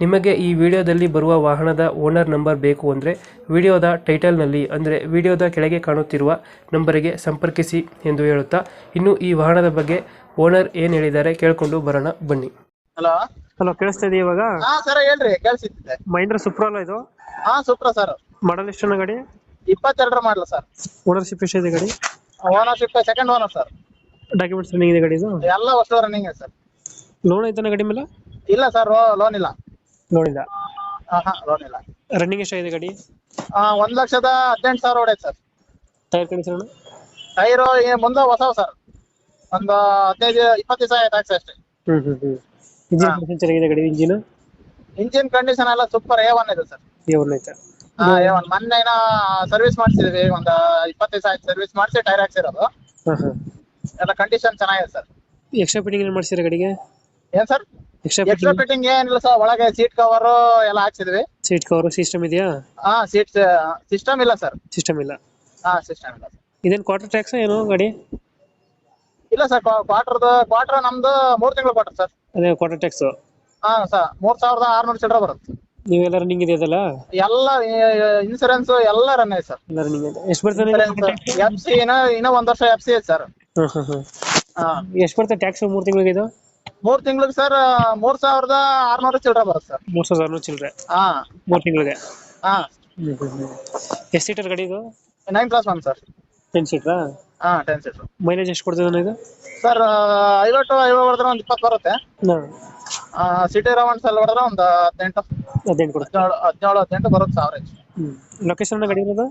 ನಿಮಗೆ ಈ ವಿಡಿಯೋದಲ್ಲಿ ಬರುವ ವಾಹನದ ಓನರ್ ನಂಬರ್ ಬೇಕು ಅಂದರೆ ವಿಡಿಯೋದ ಟೈಟಲ್ನಲ್ಲಿ ಅಂದರೆ ವಿಡಿಯೋದ ಕೆಳಗೆ ಕಾಣುತ್ತಿರುವ ನಂಬರಿಗೆ ಸಂಪರ್ಕಿಸಿ ಎಂದು ಹೇಳುತ್ತಾ ಇನ್ನು ಈ ವಾಹನದ ಬಗ್ಗೆ ಓನರ್ ಏನು ಹೇಳಿದ್ದಾರೆ ಕೇಳಿಕೊಂಡು ಬರೋಣ ಬನ್ನಿ. ಹಲೋ. ಹಲೋ ಕೇಳಿಸ್ತಾ ಇದೆಯಾ ಇವಾಗ? ಹಾ ಸರ್ ಹೇಳ್ರಿ ಕೇಳಿಸಿದ್ದೆ. ಮಹೇಂದ್ರ ಸುಪ್ರಾಲ ಇದು? ಹಾ ಸೂಪ್ರ ಸರ್. ಮಾಡಲ್ ಎಷ್ಟು ಗಾಡಿ? ಇಪ್ಪತ್ತೆರಡರ ಮಾಡಲ ಸರ್. ಓನರ್ಶಿಪ್ ಎಷ್ಟಿದೆ ಗಾಡಿ? Ownership second owner sir. Documents running ಇದೆ ಗಾಡಿ ಇದು? ಎಲ್ಲ ವಸ್ತು ರನ್ನಿಂಗ್ ಸರ್. ಲೋನ್ ಐತನ ಗಾಡಿ ಮೇಲೆ? ಇಲ್ಲ ಸರ್ ಲೋನ್ ಇಲ್ಲ. ನೋಡಿಲ್ಲ. ಹಾ ಲೋನ್ ಇಲ್ಲ ರನ್ನಿಂಗ್ ಎಷ್ಟಾಗಿದೆ ಗಾಡಿ? ಒಂದ್ ಲಕ್ಷದ ಹದಿನೆಂಟು ಸಾವಿರ ಹೊಡೆಯತ್ ಸರ್. ಟೈರ್ ಕಂಡೀಷನ್ ಟೈರು ಮುಂದೆ ಹೊಸವು ಸರ್ ಒಂದು ಹದಿನೈದು ಇಪ್ಪತ್ತು ದಿವಸ ಆಯ್ತು ಹಾಕ್ಸಿ ಅಷ್ಟೇ. ಹ್ಮ್ ಹ್ಮ್ ಹ್ಮ್. ಇಂಜಿನ್ ಕಂಡೀಷನ್ ಚೆನ್ನಾಗಿದೆ ಗಾಡಿ ಇಂಜಿನ್ ಇಂಜಿನ್ ಕಂಡೀಷನ್ ಎಲ್ಲ ಸೂಪರ್ ಎ ಒನ್ ಇದೆ ಸರ್. ಏ ಒನ್ ಐತೆ ಹಾ ಎ ಒನ್ ಮೊನ್ನೆ ಏನೋ ಸರ್ವಿಸ್ ಮಾಡಿಸಿದ್ವಿ ಒಂದು ಇಪ್ಪತ್ತು ದಿವಸ ಆಯ್ತು ಸರ್ವಿಸ್ ಮಾಡಿಸಿ ಟೈರ್ ಹಾಕ್ಸಿರೋದು. ಹಾಂ ಹಾಂ. ಎಲ್ಲ ಕಂಡೀಷನ್ ಚೆನ್ನಾಗಿದೆ ಸರ್. ಎಕ್ಸ್ಟ್ರಾ ಫಿಟ್ಟಿಂಗ್ ಏನು ಮಾಡ್ಸಿರ ಗಾಡಿಗೆ? ಏನ್ ಸರ್? ಎಕ್ಸ್ಟ್ರಾ ಎಕ್ಸ್ಟ್ರಾ ಫಿಟ್ಟಿಂಗ್ ಏನಿಲ್ಲ ಸರ್ ಒಳಗೆ ಸೀಟ್ ಕವರ್ ಎಲ್ಲ ಹಾಕ್ಸಿದ್ವಿ. ಸೀಟ್ ಕವರ್ ಸಿಸ್ಟಮ್ ಇದೆಯಾ? ಹಾ ಸೀಟ್ ಸಿಸ್ಟಮ್ ಇಲ್ಲ ಸರ್. ಸಿಸ್ಟಮ್ ಇಲ್ಲ. ಹಾ ಸಿಸ್ಟಮ್ ಇಲ್ಲ ಇದೇನು ಕ್ವಾರ್ಟರ್ ಟ್ಯಾಕ್ಸ್ ಏನು ಗಾಡಿ? ಇಲ್ಲ ಸರ್ ಕ್ವಾರ್ಟರ್ದು ಕ್ವಾರ್ಟರ್ ನಮ್ದು ಮೂರ್ ತಿಂಗಳು ಕ್ವಾರ್ಟರ್ ಸರ್. ಅದೇ ಕ್ವಾರ್ಟರ್ ಟ್ಯಾಕ್ಸ್ ಹಾ ಸರ್ ಮೂರ್ ಸಾವಿರದ ಆರ್ನೂರು ಚಿಲ್ಲರೆ ಬರುತ್ತೆ. ನೀವೆಲ್ಲ ರನ್ನಿಂಗ್ ಇದೆಯಲ್ಲ ಎಲ್ಲ ಇನ್ಸೂರೆನ್ಸ್ ಎಲ್ಲ ರನ್ ಇದೆ ಸರ್. ಎಲ್ಲ ರನ್ನಿಂಗ್ ಇದೆ. ಎಷ್ಟು ಬರ್ತದೆ ಎಫ್ ಸಿ ಇನ್ನ ಇನ್ನ ಒಂದ್ ವರ್ಷ ಎಫ್ ಸಿ ಐತೆ ಸರ್. ಹಾಂ ಹಾಂ ಹಾಂ ಹಾ. ಎಷ್ಟು ಬರ್ತದೆ ಟ್ಯಾಕ್ಸ್ ಮೂರು ತಿಂಗಳಿಗೆ ಇದು? ಮೂರ್ ತಿಂಗಳಿಗೆ ಸರ್ ಮೂರ್ ಸಾವಿರದ ಆರ್ನೂರು ಚಿಲ್ಲರೆ ಬರುತ್ತೆ ಸರ್. ಮೂರ್ ಸಾವಿರದ ಆರ್ನೂರು ಚಿಲ್ಲರೆ ಹಾ. ಮೂರು ತಿಂಗಳಿಗೆ. ಹಾ. ಎಷ್ಟು ಸೀಟರ್ ಗಾಡಿ ಇದು? Nine plus one sir. Ten ಸೀಟ್ರಾ? ಹಾ ಟೆನ್ ಸೀಟರ್. ಮೈಲೇಜ್ ಎಷ್ಟು ಕೊಡ್ತದೆ ಇದು? ಸರ್ ಐವತ್ತು ಐವತ್ತು ಹೊಡೆದ್ರೆ ಒಂದು ಇಪ್ಪತ್ತು ಬರುತ್ತೆ. ಹಾಂ. ಸಿಟಿ ರೌಂಡ್ಸ್ ಸಲ ಹೊಡೆದ್ರೆ ಒಂದು ಹದಿನೆಂಟು ಹದಿನೆಂಟು ಕೊಡುತ್ತೆ. ಹದಿನೇಳು ಹದಿನೇಳು ಹದಿನೆಂಟು ಬರುತ್ತೆ ಸಾವಿರ ಹ್ಞೂ ಲೊಕೇಶನ್ ಗಾಡಿ ಇರೋದು?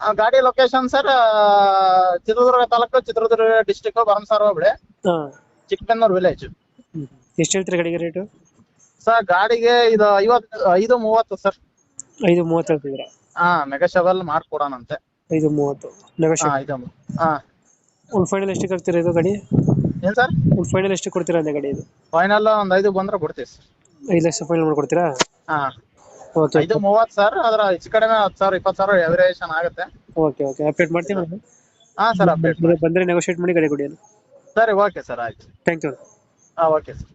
ಆ ಗಾಡಿ location sir Chitradurga taluk Chitradurga district Baramsara hobli ಹಾಂ. ಚಿಕ್ಕಬೆನ್ನೂರು ವಿಲೇಜ್ ಎಷ್ಟು ಹೇಳ್ತೀರಿ ಗಾಡಿಗೆ ರೇಟು ಸರ್ ಗಾಡಿಗೆ ಇದು ಐವತ್ ಐದು ಮೂವತ್ತು ಸರ್. ಐದು ಮೂವತ್ತು ಹೇಳ್ತಿದ್ದೀರಾ? ಹಾ ಮೆಗಾಶಬಲ್ ಮಾಡ್ಕೊಡೋಣಂತೆ. ಐದು ಮೂವತ್ತು ಹಾ ನೆಗೋಷಿಯೇಟ್ ಐದು ಮೂ- ಹಾ. ಒಂದು ಫೈನಲ್ ಎಷ್ಟು ಕೊಡ್ತೀರಾ ಇದು ಗಾಡಿ? ಏನ್ ಸರ್? ಒಂದು ಫೈನಲ್ ಎಷ್ಟು ಕೊಡ್ತೀರಾ ಅಂದೆ ಗಾಡಿ ಇದು? ಫೈನಲ್ ಒಂದು ಐದು ಬಂದ್ರೆ ಕೊಡ್ತೀವಿ ಸರ್. ಐದು ಲಕ್ಷ ಫೈನಲ್ ಮಾಡ್ಕೊಡ್ತೀರಾ? ಹಾ. ಓಕೆ ಐದು ಮೂವತ್ತು ಸರ್ ಅದ್ರ ಹೆಚ್ಚು ಕಡಿಮೆ ಹತ್ತು ಸಾವಿರ ಇಪ್ಪತ್ತು ಸಾವಿರ ಎವರೇಷನ್ ಆಗುತ್ತೆ. ಓಕೆ ಓಕೆ ಅಪ್ಡೇಟ್ ಮಾಡ್ತೀನಿ ನಾನು. ಹಾ ಸರ್ ಅಪ್ಡೇಟ್ ಬಂದರೆ ನೆಗೋಷಿಯೇಟ್ ಮಾಡಿ ಗಾಡಿ ಕೊಡಿ ಸರಿ ಓಕೆ ಸರ್ ಆಯ್ತು. ಥ್ಯಾಂಕ್ ಯು ಹಾ ಓಕೆ ಸರ್